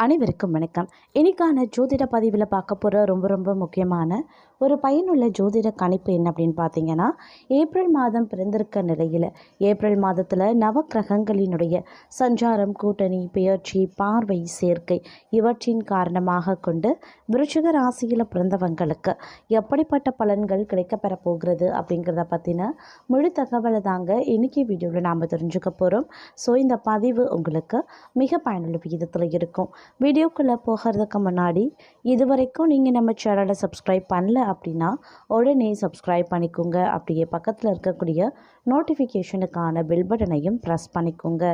அனைவருக்கும் வணக்கம். இன்னைக்கான ஜோதிட பதிவில் பார்க்க போகிற ரொம்ப ரொம்ப முக்கியமான ஒரு பயனுள்ள ஜோதிட கணிப்பு என்ன அப்படின்னு பார்த்தீங்கன்னா ஏப்ரல் மாதம் பிறந்திருக்க நிலையில் ஏப்ரல் மாதத்தில் நவக்கிரகங்களினுடைய சஞ்சாரம் கூட்டணி பெயர்ச்சி பார்வை சேர்க்கை இவற்றின் காரணமாக கொண்டு விருச்சிக ராசியில் பிறந்தவங்களுக்கு எப்படிப்பட்ட பலன்கள் கிடைக்கப்பெற போகிறது அப்படிங்கிறத பற்றின முழு தகவலை தாங்க இன்றைக்கி வீடியோவில் நாம் தெரிஞ்சுக்க போகிறோம் ஸோ இந்த பதிவு உங்களுக்கு மிக பயனுள்ள விகிதத்தில் இருக்கும். வீடியோக்குள்ளே போகிறதுக்கு முன்னாடி இது வரைக்கும் நீங்கள் நம்ம சேனலை சப்ஸ்கிரைப் பண்ணல அப்படின்னா உடனே சப்ஸ்கிரைப் பண்ணிக்கோங்க. அப்படியே பக்கத்தில் இருக்கக்கூடிய நோட்டிஃபிகேஷனுக்கான பில் பட்டனையும் ப்ரெஸ் பண்ணிக்கோங்க.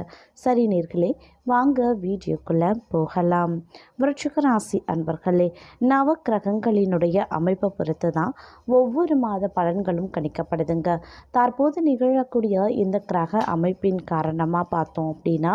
சரி நேர்களே வாங்க வீடியோக்குள்ளே போகலாம். விருச்சிக ராசி அன்பர்களே நவக்கிரகங்களினுடைய அமைப்பை பொறுத்து தான் ஒவ்வொரு மாத பலன்களும் கணிக்கப்படுதுங்க. தற்போது நிகழக்கூடிய இந்த கிரக அமைப்பின் காரணமாக பார்த்தோம் அப்படின்னா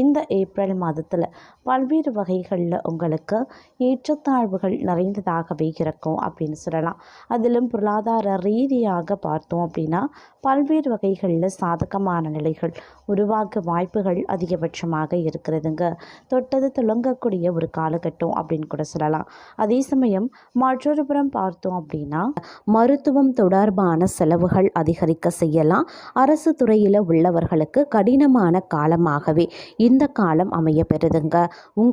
இந்த ஏப்ரல் மாதத்தில் பல்வேறு வகைகளில் உங்களுக்கு ஏற்றத்தாழ்வுகள் நிறைந்ததாகவே இருக்கும் அப்படின்னு சொல்லலாம். அதிலும் பொருளாதார ரீதியாக பார்த்தோம் அப்படின்னா பல்வேறு வகைகளில் சாதகமான நிலைகள் உருவாக வாய்ப்புகள் அதிகபட்சமாக இருக்கிறதுங்க. தொட்டது துளங்கக்கூடிய ஒரு காலகட்டம் அப்படின்னு கூட சொல்லலாம். அதே சமயம் மற்றொரு புறம் பார்த்தோம் அப்படின்னா மருத்துவம் தொடர்பான செலவுகள் அதிகரிக்க செய்யலாம். அரசு துறையில் உள்ளவர்களுக்கு கடினமான காலமாகவே இந்த காலம் அமைய பெறுதுங்க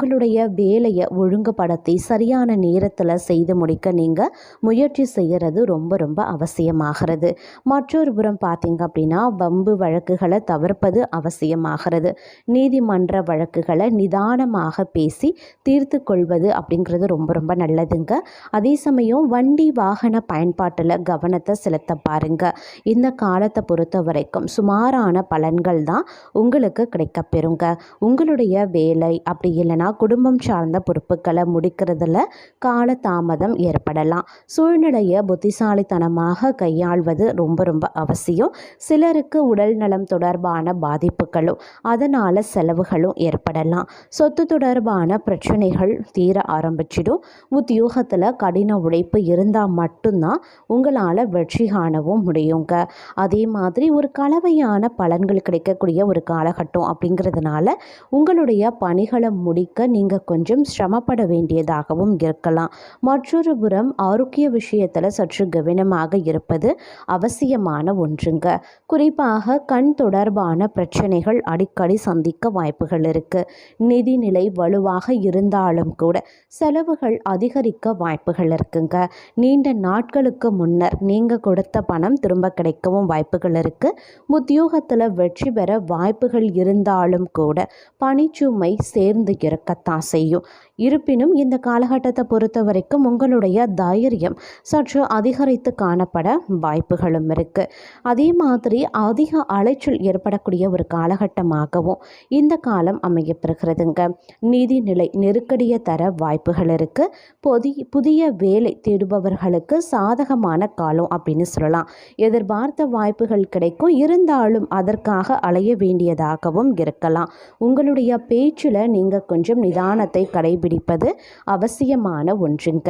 உங்களுடைய வேலையை ஒழுங்குபடுத்தி சரியான நேரத்தில் செய்து முடிக்க நீங்கள் முயற்சி செய்கிறது ரொம்ப ரொம்ப அவசியமாகிறது. மற்றொரு புறம் பார்த்தீங்க அப்படின்னா வம்பு வழக்குகளை தவிர்ப்பது அவசியமாகிறது. நீதிமன்ற வழக்குகளை நிதானமாக பேசி தீர்த்து கொள்வது அப்படிங்கிறது ரொம்ப ரொம்ப நல்லதுங்க. அதே சமயம் வண்டி வாகன பயன்பாட்டில் கவனத்தை செலுத்த பாருங்க. இந்த காலத்தை பொறுத்த வரைக்கும் சுமாரான பலன்கள் தான் உங்களுக்கு கிடைக்கப்பெறுங்க. உங்களுடைய வேலை அப்படி இல்லைன்னா குடும்பம் சார்ந்த பொறுப்புகளை முடிக்கிறதுல கால தாமதம் ஏற்படலாம். சூழ்நிலையை புத்திசாலித்தனமாக கையாள்வது ரொம்ப ரொம்ப அவசியம். சிலருக்கு உடல் நலம் தொடர்பான பாதிப்புகளும் அதனால் செலவுகளும் ஏற்படலாம். சொத்து தொடர்பான பிரச்சனைகள் தீர ஆரம்பிச்சிடும். உத்தியோகத்தில் கடின உழைப்பு இருந்தால் மட்டும்தான் உங்களால் வெற்றி காணவும் முடியுங்க. அதே மாதிரி ஒரு கலவையான பலன்கள் கிடைக்கக்கூடிய ஒரு காலகட்டம் அப்படிங்கிறதுனால உங்களுடைய பணிகளை முடிக்க நீங்கள் கொஞ்சம் சிரமப்பட வேண்டியதாகவும் இருக்கலாம். மற்றொரு புறம் ஆரோக்கிய விஷயத்தில் சற்று கவனமாக இருப்பது அவசியமான ஒன்றுங்க. குறிப்பாக கண் தொடர்பான பிரச்சனைகள் அடிக்கடி சந்திக்க வாய்ப்புகள் இருக்கு. நிதிநிலை வலுவாக இருந்தாலும் கூட செலவுகள் அதிகரிக்க வாய்ப்புகள் இருக்குங்க. நீண்ட நாட்களுக்கு முன்னர் நீங்கள் கொடுத்த பணம் திரும்ப கிடைக்கவும் வாய்ப்புகள் இருக்கு. உத்தியோகத்தில் வெற்றி பெற வாய்ப்புகள் இருந்தாலும் கூட பணிச்சுமை சேர்ந்து இருக்கத்தான் செய்யும். இருப்பினும் இந்த காலகட்டத்தை பொறுத்த வரைக்கும் உங்களுடைய தைரியம் சற்று அதிகரித்து காணப்பட வாய்ப்புகளும் இருக்கு. அதே மாதிரி அதிக அலைச்சல் ஏற்படக்கூடிய ஒரு காலகட்டமாகவும் இந்த காலம் அமையப்பெறுகிறதுங்க. நிதிநிலை நெருக்கடியை தர வாய்ப்புகள் இருக்கு. புதி புதிய வேலை தேடுபவர்களுக்கு சாதகமான காலம் அப்படின்னு சொல்லலாம். எதிர்பார்த்த வாய்ப்புகள் கிடைக்கும். இருந்தாலும் அதற்காக அலைய வேண்டியதாகவும் இருக்கலாம். உங்களுடைய பேச்சில் நீங்கள் கொஞ்சம் நிதானத்தை கடைபிடிப்பது அவசியமான ஒன்றுங்க.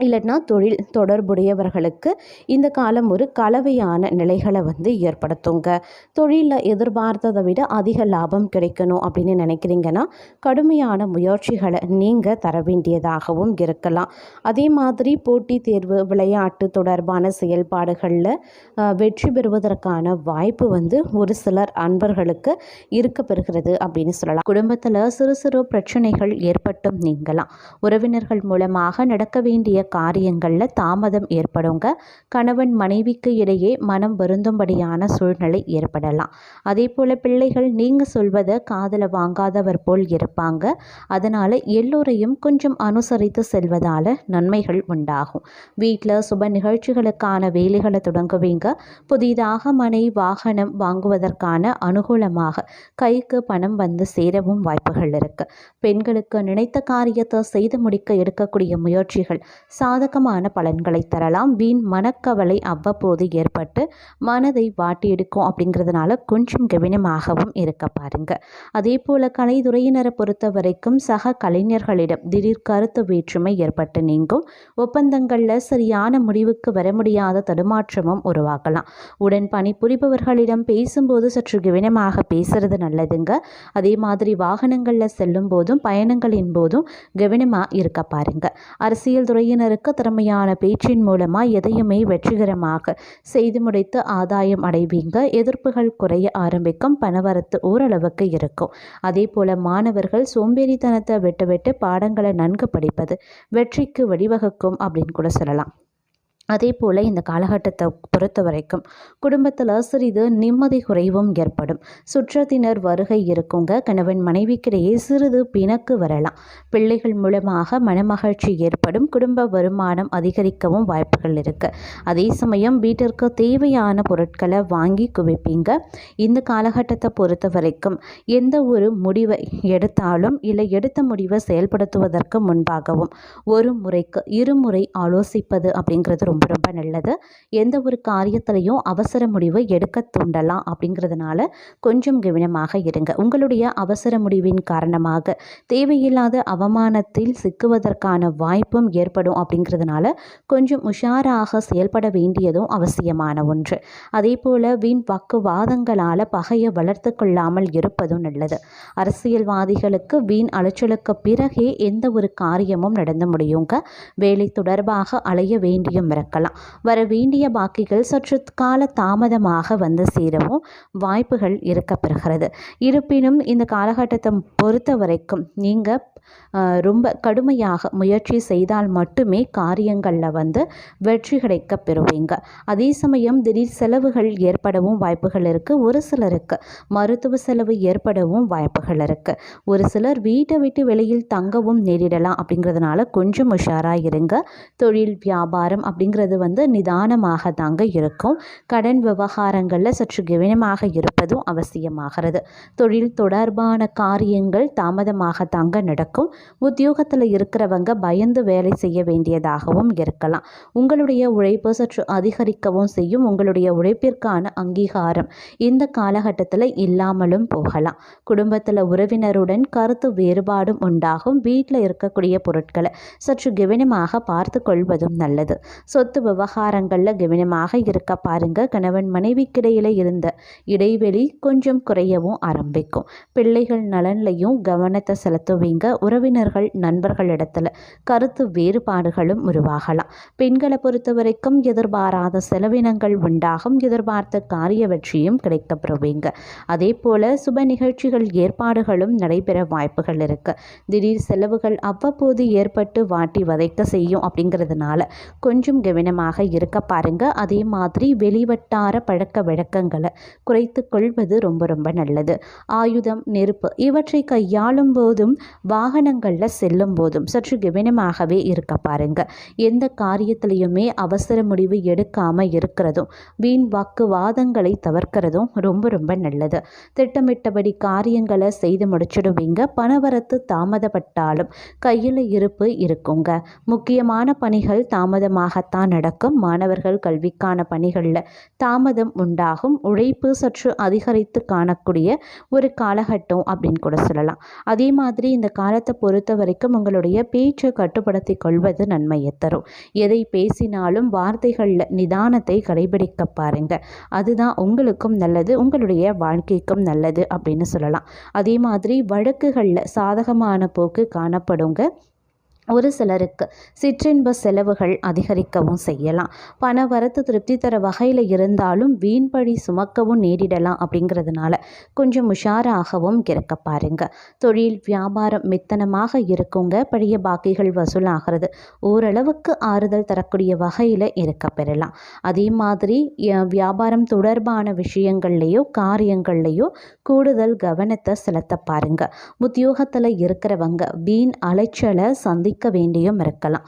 இல்லைன்னா தொழில் தொடர்புடையவர்களுக்கு இந்த காலம் ஒரு கலவையான நிலைகளை வந்து ஏற்படுத்துங்க. தொழிலில் எதிர்பார்த்ததை விட அதிக லாபம் கிடைக்கணும் அப்படின்னு நினைக்கிறீங்கன்னா கடுமையான முயற்சிகளை நீங்கள் தர வேண்டியதாகவும் இருக்கலாம். அதே மாதிரி போட்டித் தேர்வு விளையாட்டு தொடர்பான செயல்பாடுகளில் வெற்றி பெறுவதற்கான வாய்ப்பு வந்து ஒரு சிலர் அன்பர்களுக்கு இருக்க பெறுகிறது அப்படின்னு சொல்லலாம். குடும்பத்தில் சிறு சிறு பிரச்சனைகள் ஏற்பட்டும் நீங்கலாம். உறவினர்கள் மூலமாக நடக்க வேண்டிய காரியங்களில் தாமதம் ஏற்படுங்க. கணவன் மனைவிக்கு இடையே மனம் வருந்தும்படியான சூழ்நிலை ஏற்படலாம். அதே போல் பிள்ளைகள் நீங்கள் சொல்வதை காதலை வாங்காதவர் போல் இருப்பாங்க. அதனால் எல்லோரையும் கொஞ்சம் அனுசரித்து செல்வதால் நன்மைகள் உண்டாகும். வீட்டில் சுப நிகழ்ச்சிகளுக்கான வேலைகளை தொடங்குவீங்க. புதிதாக மனை வாகனம் வாங்குவதற்கான அனுகூலமாக கைக்கு பணம் வந்து சேரவும் வாய்ப்புகள் இருக்குது பெண்களுக்கு நினைத்த காரியத்தை செய்து முடிக்க எடுக்கக்கூடிய முயற்சிகள் சாதகமான பலன்களை தரலாம். வீண் மனக்கவலை அவ்வப்போது ஏற்பட்டு மனதை வாட்டி எடுக்கும் அப்படிங்கிறதுனால கொஞ்சம் கவனமாகவும் இருக்க பாருங்க. அதே போல் கலைத்துறையினரை பொறுத்த வரைக்கும் சக கலைஞர்களிடம் திடீர் கருத்து வேற்றுமை ஏற்பட்டு நீங்கும். ஒப்பந்தங்களில் சரியான முடிவுக்கு வர முடியாத தடுமாற்றமும் உருவாகலாம். உடன் பணிபுரிபவர்களிடம் பேசும்போது சற்று கவனமாக பேசுறது நல்லதுங்க. அதே மாதிரி வாகனங்களில் செல்லும் போதும் பயணங்களின் போதும் கவனமாக இருக்க பாருங்க. அரசியல் துறையினருக்கு திறமையான பேச்சின் மூலமாக எதையுமே வெற்றிகரமாக செய்து முடித்து ஆதாயம் அடைவீங்க. எதிர்ப்புகள் குறைய ஆரம்பிக்கும். பணவரத்து ஓரளவுக்கு இருக்கும். அதே போல் மாணவர்கள் சோம்பேறித்தனத்தை விட்டு விட்டு பாடங்களை நன்கு படிப்பது வெற்றிக்கு வழிவகுக்கும் அப்படின்னு கூட சொல்லலாம். அதே போல் இந்த காலகட்டத்தை பொறுத்த வரைக்கும் குடும்பத்தில் சிறிது நிம்மதி குறைவும் ஏற்படும். சுற்றத்தினர் வருகை இருக்குங்க. கணவன் மனைவிக்கிடையே சிறிது பிணக்கு வரலாம். பிள்ளைகள் மூலமாக மனமகிழ்ச்சி ஏற்படும். குடும்ப வருமானம் அதிகரிக்கவும் வாய்ப்புகள் இருக்குது அதே சமயம் வீட்டிற்கு தேவையான பொருட்களை வாங்கி குவிப்பீங்க. இந்த காலகட்டத்தை பொறுத்த வரைக்கும் எந்த ஒரு முடிவை எடுத்தாலும் இல்லை எடுத்த முடிவை செயல்படுத்துவதற்கு முன்பாகவும் ஒரு முறைக்கு இருமுறை ஆலோசிப்பது அப்படிங்கிறது ரொம்ப ரொம்ப நல்லது. எந்த ஒரு காரியத்திலையும் அவசர முடிவு எடுக்க தூண்டலாம் அப்படிங்கிறதுனால கொஞ்சம் கவனமாக இருங்க. உங்களுடைய அவசர முடிவின் காரணமாக தேவையில்லாத அவமானத்தில் சிக்குவதற்கான வாய்ப்பும் ஏற்படும் அப்படிங்கிறதுனால கொஞ்சம் உஷாராக செயல்பட வேண்டியதும் அவசியமான ஒன்று. அதே போல் வீண் வாக்குவாதங்களால் பகையை வளர்த்து கொள்ளாமல் இருப்பதும் நல்லது. அரசியல்வாதிகளுக்கு வீண் அலைச்சலுக்கு பிறகே எந்த ஒரு காரியமும் நடந்து முடியுங்க. வேலை தொடர்பாக அலைய வேண்டியும் நடக்கலாம் வர வேண்டிய பாக்கிகள் சற்று கால தாமதமாக வந்து சேரவும் வாய்ப்புகள் இருக்கப்பெறுகிறது. இருப்பினும் இந்த காலகட்டத்தை பொறுத்த வரைக்கும் நீங்கள் ரொம்ப கடுமையாக முயற்சி செய்தால் மட்டுமே காரியங்களில் வந்து வெற்றி கிடைக்க பெறுவீங்க. அதே சமயம் திடீர் செலவுகள் ஏற்படவும் வாய்ப்புகள் இருக்குது ஒரு சிலருக்கு மருத்துவ செலவு ஏற்படவும் வாய்ப்புகள் இருக்குது ஒரு சிலர் வீட்டை விட்டு வெளியில் தங்கவும் நேரிடலாம் அப்படிங்கிறதுனால கொஞ்சம் உஷாராக இருங்க. தொழில் வியாபாரம் அப்படிங்கிறது வந்து நிதானமாக தாங்க இருக்கும். கடன் விவகாரங்களில் சற்று கவனமாக இருப்பதும் அவசியமாகிறது. தொழில் தொடர்பான காரியங்கள் தாமதமாக தாங்க நடக்கும். உத்தியோகத்தில் இருக்கிறவங்க பயந்து வேலை செய்ய வேண்டியதாகவும் இருக்கலாம். உங்களுடைய உழைப்பு சற்று அதிகரிக்கவும் செய்யும். உங்களுடைய உழைப்பிற்கான அங்கீகாரம் இந்த காலகட்டத்தில் இல்லாமலும் போகலாம். குடும்பத்தில் உறவினருடன் கருத்து வேறுபாடும் உண்டாகும். வீட்டில் இருக்கக்கூடிய பொருட்களை சற்று கவனமாக பார்த்து கொள்வதும் நல்லது சொத்து விவகாரங்களில் கவனமாக இருக்க பாருங்க. கணவன் மனைவிக்கிடையில் இருந்த இடைவெளி கொஞ்சம் குறையவும் ஆரம்பிக்கும். பிள்ளைகள் நலன்லையும் கவனத்தை செலுத்துவீங்க. உறவினர்கள் உறவினர்கள் இடத்துல கருத்து வேறுபாடுகளும் உருவாகலாம். பெண்களை பொறுத்த வரைக்கும் எதிர்பாராத செலவினங்கள் உண்டாகும். எதிர்பார்த்த காரிய வெற்றியும் கிடைக்கப்பெறுவீங்க. அதே போல் சுப நிகழ்ச்சிகள் ஏற்பாடுகளும் நடைபெற வாய்ப்புகள் இருக்கு. திடீர் செலவுகள் அவ்வப்போது ஏற்பட்டு வாட்டி வதைக்க செய்யும் அப்படிங்கிறதுனால கொஞ்சம் கவனமாக இருக்க பாருங்க. அதே மாதிரி வெளிவட்டார பழக்க வழக்கங்களை குறைத்து கொள்வது ரொம்ப ரொம்ப நல்லது. ஆயுதம் நெருப்பு இவற்றை கையாளும் போதும் வாகனங்களில் செல்லும் போதும் சற்று கவனமாகவே இருக்க பாருங்க. எந்த காரியத்திலையுமே அவசர முடிவு எடுக்காமல் இருக்கிறதும் வீண் வாக்குவாதங்களை தவிர்க்கிறதும் ரொம்ப ரொம்ப நல்லது. திட்டமிட்டபடி காரியங்களை செய்து முடிச்சிடுவீங்க. பணவரத்து தாமதப்பட்டாலும் கையில் இருப்பு இருக்குங்க. முக்கியமான பணிகள் தாமதமாகத்தான் நடக்கும். மாணவர்கள் கல்விக்கான பணிகளில் தாமதம் உண்டாகும். உழைப்பு சற்று அதிகரித்து காணக்கூடிய ஒரு காலகட்டம் அப்படின்னு கூட சொல்லலாம். அதே மாதிரி இந்த காலத்தை பொறுத்த பொறுத்த வரைக்கும் உங்களுடைய பேச்சை கட்டுப்படுத்தி கொள்வது நன்மையை தரும். எதை பேசினாலும் வார்த்தைகளில் நிதானத்தை கடைபிடிக்க பாருங்க. அதுதான் உங்களுக்கும் நல்லது உங்களுடைய வாழ்க்கைக்கும் நல்லது அப்படின்னு சொல்லலாம். அதே மாதிரி வழக்குகளில் சாதகமான போக்கு காணப்படுங்க. ஒரு சிலருக்கு சிற்றின்ப செலவுகள் அதிகரிக்கவும் செய்யலாம். பண வரத்து திருப்தி தர வகையில் இருந்தாலும் வீண்பழி சுமக்கவும் நேரிடலாம் அப்படிங்கிறதுனால கொஞ்சம் உஷாராகவும் இருக்க பாருங்க. தொழில் வியாபாரம் மித்தனமாக இருக்குங்க. பழைய பாக்கிகள் வசூலாகிறது. ஓரளவுக்கு ஆறுதல் தரக்கூடிய வகையில் இருக்க பெறலாம். அதே மாதிரி வியாபாரம் தொடர்பான விஷயங்கள்லையோ காரியங்கள்லையோ கூடுதல் கவனத்தை செலுத்த பாருங்க. உத்தியோகத்தில் இருக்கிறவங்க வீண் அலைச்சலை சந்தி இருக்க வேண்டியும் இருக்கலாம்.